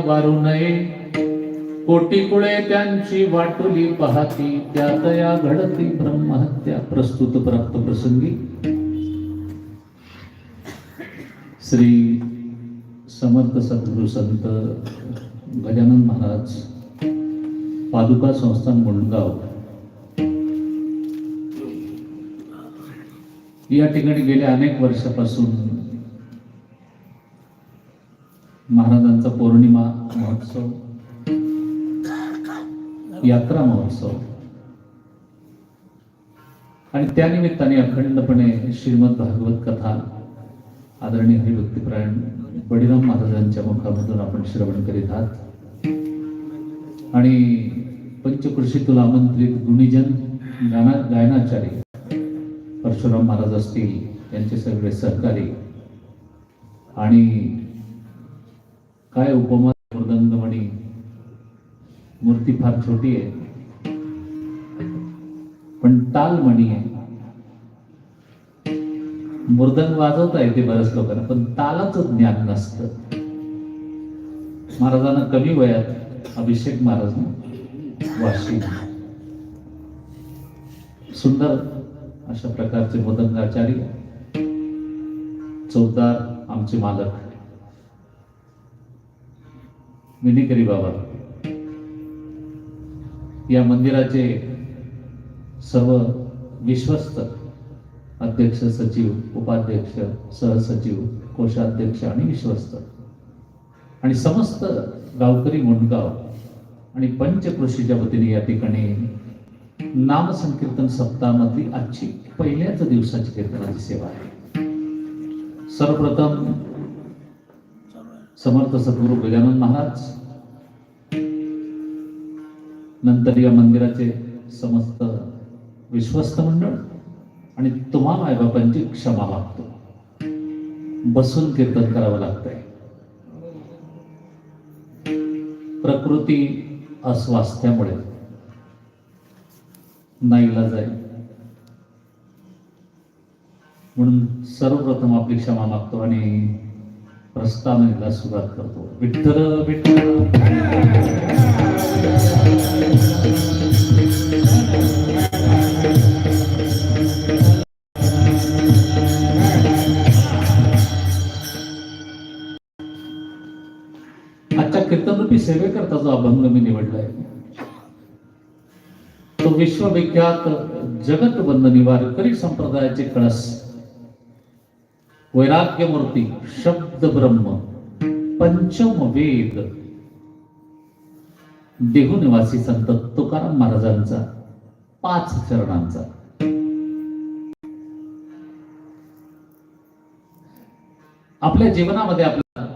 बारू नये. कोटी कुळे त्यांची वाटुली पाहती त्यात या घडती ब्रह्महत्या प्रस्तुत प्राप्त प्रसंगी. श्री समर्थ सद्गुरु संत गजानन महाराज पादुका संस्थान मुंडगाव. या ठिकाणी गेल्या अनेक वर्षापासून महाराजांचा पौर्णिमा महोत्सव यात्रा महोत्सव. आणि त्यानिमित्ताने अखंडपणे श्रीमद भागवत कथा आदरणीय हरिभक्तीपरायण बळीराम महाराजांच्या मुखामधून आपण श्रवण करीत आहात. आणि पंचकृषीतून आमंत्रित गुणीजन गाना गायनाचार्य परशुराम महाराज असतील त्यांचे सगळे सहकारी. आणि काय उपमा मृदंगमणी मूर्ती फार छोटी आहे. पण तालमणी आहे. मृदंग वाजवता येते बऱ्याच लोकांना पण तालाचं ज्ञान नसतं. महाराजांना कमी वयात अभिषेक महाराज वाशी. सुंदर अशा प्रकारचे मृदंगाचार्य चौदार आमचे मालक. विणेकरी बाबा. या मंदिराचे सर्व विश्वस्त अध्यक्ष सचिव उपाध्यक्ष सहसचिव कोषाध्यक्ष आणि विश्वस्त. आणि समस्त गावकरी मुंडगाव आणि पंचकृषीच्या वतीने या ठिकाणी नामसंकीर्तन सप्ताहामधली आजची पहिल्याच दिवसाची कीर्तनाची सेवा आहे. सर्वप्रथम समर्थ सद्गुरु गजानन महाराज. नंतर या मंदिराचे समस्त विश्वस्त मंडळ आणि तुम्हा मायबापांची क्षमा मागतो. बसून कीर्तन करावं लागतंय. प्रकृती अस्वास्थ्यामुळे. नाईलाज आहे म्हणून सर्वप्रथम आपली क्षमा मागतो आणि प्रस्तावनेला सुरुवात करतो. विठ्ठल विठ्ठल. आजच्या कीर्तनरूपी सेवेकरता जो अभंग मी निवडलाय. तो विश्वविख्यात जगत निवार करी संप्रदायाचे कळस वैराग्य मूर्ती शब्द ब्रह्म पंचम वेद देहू निवासी संत तुकाराम महाराजांचा पाच चरणांचा. आपल्या जीवनामध्ये आपल्याला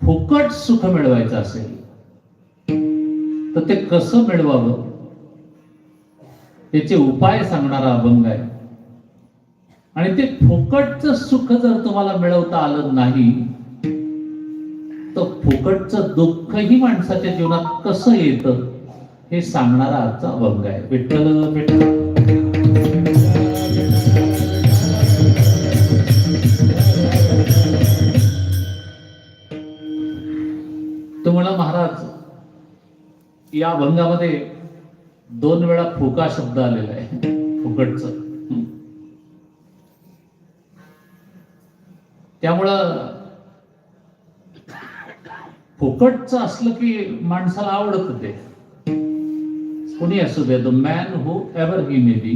फुकट सुख मिळवायचं असेल तर ते कसं मिळवावं? त्याचे उपाय सांगणारा अभंग आहे. आणि ते फुकटचं सुख जर तुम्हाला मिळवता आलं नाही तर फुकटचं दुःखही माणसाच्या जीवनात कसं येतं हे सांगणारा आजचा अभंग आहे. विठ्ठल विठ्ठल. तुम्हाला महाराज या अभंगामध्ये दोन वेळा फुका शब्द आलेला आहे. फुकटचं. त्यामुळं फुकटचं असलं की माणसाला आवडत ते. कोणी असू दे the man whoever he may be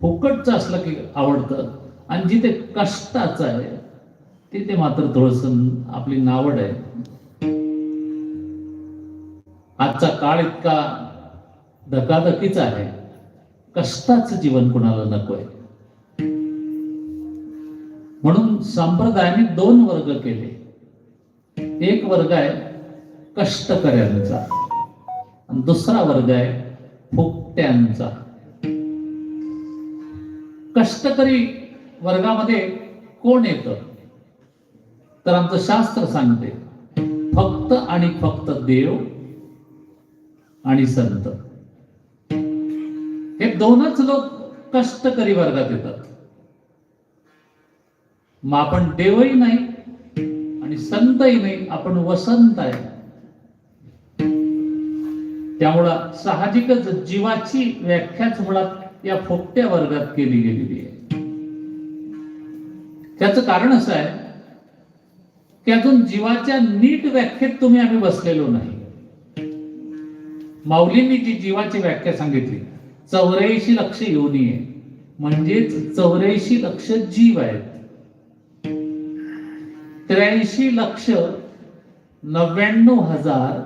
फुकटचं असलं की आवडतं. आणि जिथे कष्टाचं आहे तिथे मात्र थोडस आपली नावड आहे. आजचा काळ इतका धकाधकीचा आहे. कष्टाचं जीवन कुणाला आहे म्हणून संप्रदायाने दोन वर्ग केले. एक वर्ग आहे कष्टकऱ्यांचा आणि दुसरा वर्ग आहे फुकट्यांचा. कष्टकरी वर्गामध्ये कोण येत? तर आमचं शास्त्र सांगते. फक्त आणि फक्त देव आणि संत. हे दोनच लोक कष्टकरी वर्गात येतात. मग आपण देवही नाही आणि संतही नाही आपण वसंत आहे. त्यामुळं साहजिकच जीवाची व्याख्याच मुळात या फोकट्या वर्गात केली गेलेली आहे. त्याचं कारण असं आहे की अजून जीवाच्या नीट व्याख्येत तुम्ही आम्ही बसलेलो नाही. माऊलींनी जी जीवाची व्याख्या सांगितली चौऱ्याऐंशी लक्ष योनी आहे म्हणजेच चौऱ्याऐंशी लक्ष जीव आहेत. त्र्याऐंशी लक्ष नव्याण्णव हजार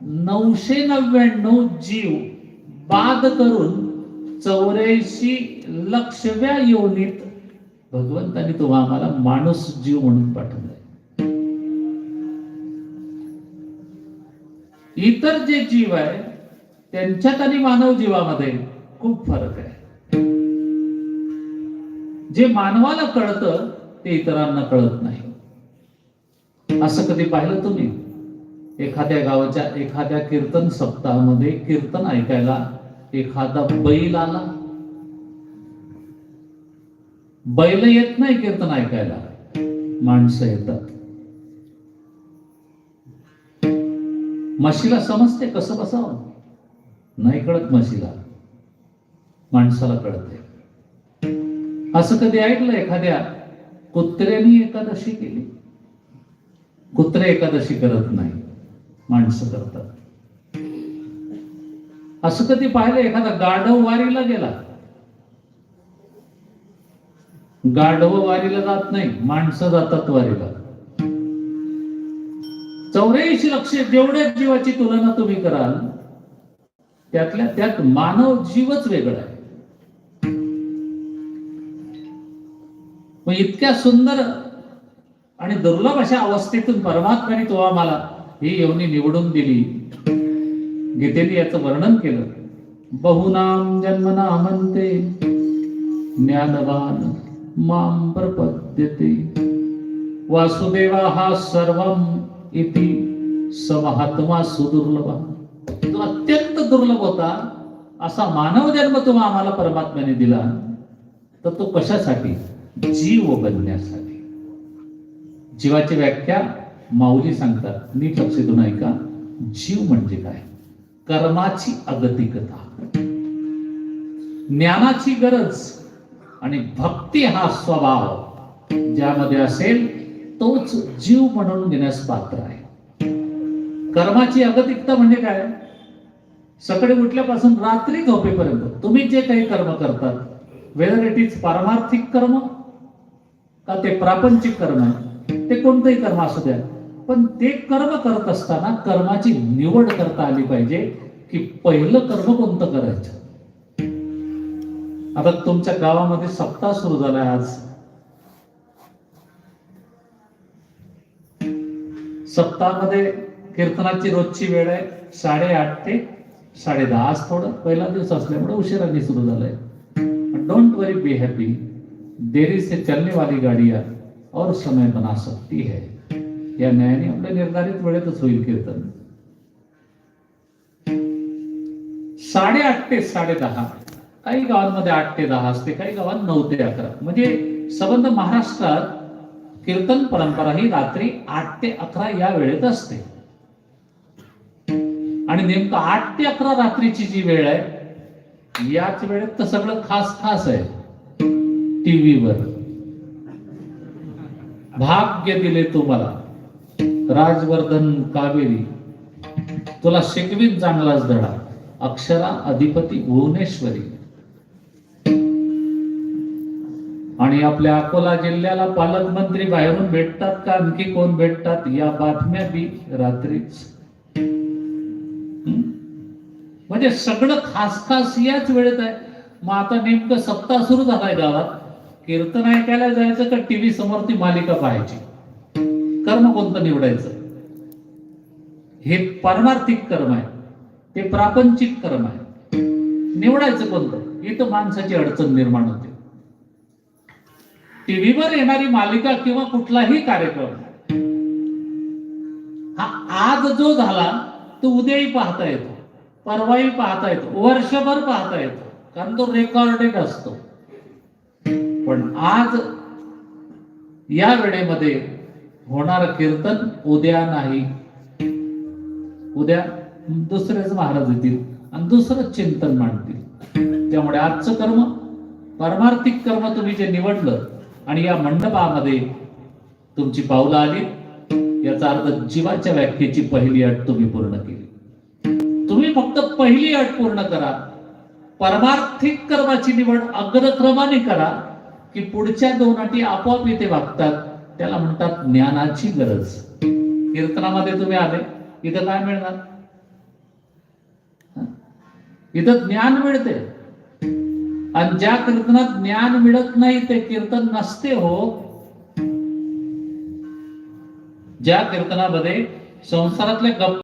नऊशे नव्याण्णव जीव बाद करून चौऱ्याऐंशी लक्षव्या योनीत भगवंतानी तो आम्हाला माणूस जीव म्हणून पाठवलाय. इतर जे जीव आहे त्यांच्यात आणि मानव जीवामध्ये खूप फरक आहे. जे मानवाला कळतं ते इतरांना कळत नाही. असं कधी पाहिलं तुम्ही? एखाद्या गावाच्या एखाद्या कीर्तन सप्ताहामध्ये कीर्तन ऐकायला एखादा बैल आला? बैल येत नाही कीर्तन ऐकायला. माणसं येतात. म्हशीला समजते कसं बसावं? नाही कळत म्हशीला. माणसाला कळते. असं कधी ऐकलं एखाद्या कुत्र्यानी एकादशी केली? कुत्रे एकादशी करत नाही माणसं करतात. असं कधी पाहिलं? एखादा गाढव वारीला गेला. गाढव वारीला जात नाही माणसं जातात वारीला. चौऱ्याऐंशी लक्ष जेवढ्या जीवाची तुलना तुम्ही कराल त्यातल्या त्यात मानव जीवच वेगळा आहे. मग इतक्या सुंदर आणि दुर्लभ अशा अवस्थेतून परमात्म्याने तो आम्हाला ही योनी निवडून दिली. गीतेने याचं वर्णन केलं. बहुनाम जन्मना म्हणते ज्ञानवान माम प्रपद्यते. वासुदेवा हा सर्व इति समहात्मा सुदुर्लभ. तो अत्यंत दुर्लभ होता. असा मानव जन्म तुम्हा आम्हाला परमात्म्याने दिला. तर तो कशासाठी? जीव बनण्यासाठी. जीवाची व्याख्या माऊली सांगतात. नीट लक्षातून ऐका. जीव म्हणजे काय? कर्माची अगतिकता. ज्ञानाची गरज आणि भक्ती हा स्वभाव. ज्यामध्ये असेल तोच जीव म्हणून घेण्यास पात्र आहे. कर्माची अगतिकता म्हणजे काय? सकाळी उठल्यापासून रात्री झोपेपर्यंत तुम्ही जे काही कर्म करतात वेदर इट इज पारमार्थिक कर्म का ते प्रापंचिक कर्म? आहे ते कोणतंही कर्म असू द्या. पण ते कर्म करत असताना कर्माची निवड करता आली पाहिजे की पहिलं कर्म कोणतं करायचं? आता तुमच्या गावामध्ये सप्ताह सुरू झालाय आज. सप्ताहामध्ये कीर्तनाची रोजची वेळ आहे. साडेआठ ते साडे दहा आज थोडं. पहिला दिवस असल्यामुळे उशिराने सुरू झालाय. Don't worry be happy there is a चलने वाली आहे और समय बना सकती है। या न्यायाने आपल्या निर्धारित वेळेतच होईल कीर्तन। साडेआठ ते साडे दहा। काही गावांमध्ये आठ ते दहा असते काही गावात नऊ ते अकरा. म्हणजे संबंध महाराष्ट्रात कीर्तन परंपरा ही रात्री आठ ते अकरा या वेळेत असते. आणि नेमकं आठ ते अकरा रात्रीची जी वेळ आहे याच वेळेत तर सगळं खास खास आहे. टीव्हीवर. भाग्य दिले तुम्हाला राजवर्धन कावेरी तुला शिकवीन चांगलाच धडा. अक्षरा अधिपती भुवनेश्वरी. आणि आपल्या अकोला जिल्ह्याला पालकमंत्री बाहेरून भेटतात का? आणखी कोण भेटतात? या बातम्या बी रात्रीच. म्हणजे सगळं खास खास याच वेळेत आहे. मग आता नेमकं सप्ताह सुरू झालाय गावात. कीर्तन ऐकायला जायचं का टीव्ही समोर ती मालिका पाहायची. कर्म कोणतं निवडायचं? हे पारमार्थिक कर्म आहे. ते प्रापंचिक कर्म आहे. निवडायचं कोणतं? इथं माणसाची अडचण निर्माण होते. टीव्हीवर येणारी मालिका किंवा कुठलाही कार्यक्रम हा आज जो झाला तो उद्याही पाहता येतो. परवाही पाहता येतो. वर्षभर पाहता येतो. कारण तो रेकॉर्डेड असतो. पण आज या वेळेमध्ये होणार कीर्तन उद्या नाही. उद्या दुसरेच महाराज येतील आणि दुसरं चिंतन मांडतील. त्यामुळे आजचं कर्म परमार्थिक कर्म तुम्ही जे निवडलं आणि या मंडपामध्ये तुमची पावलं आली याचा अर्थ जीवाच्या व्याख्येची पहिली अट तुम्ही पूर्ण केली. तुम्ही फक्त पहिली अट पूर्ण करा. परमार्थिक कर्माची निवड अग्रक्रमाने करा. की पुढच्या दोन अटी आपोआप इथे वागतात. त्याला म्हणतात ज्ञानाची गरज. कीर्तनामध्ये तुम्ही आले इथं काय मिळणार? इथं ज्ञान मिळते. आणि ज्या कीर्तनात ज्ञान मिळत नाही ते कीर्तन नसते हो. ज्या कीर्तनामध्ये संसारातल्या गप्प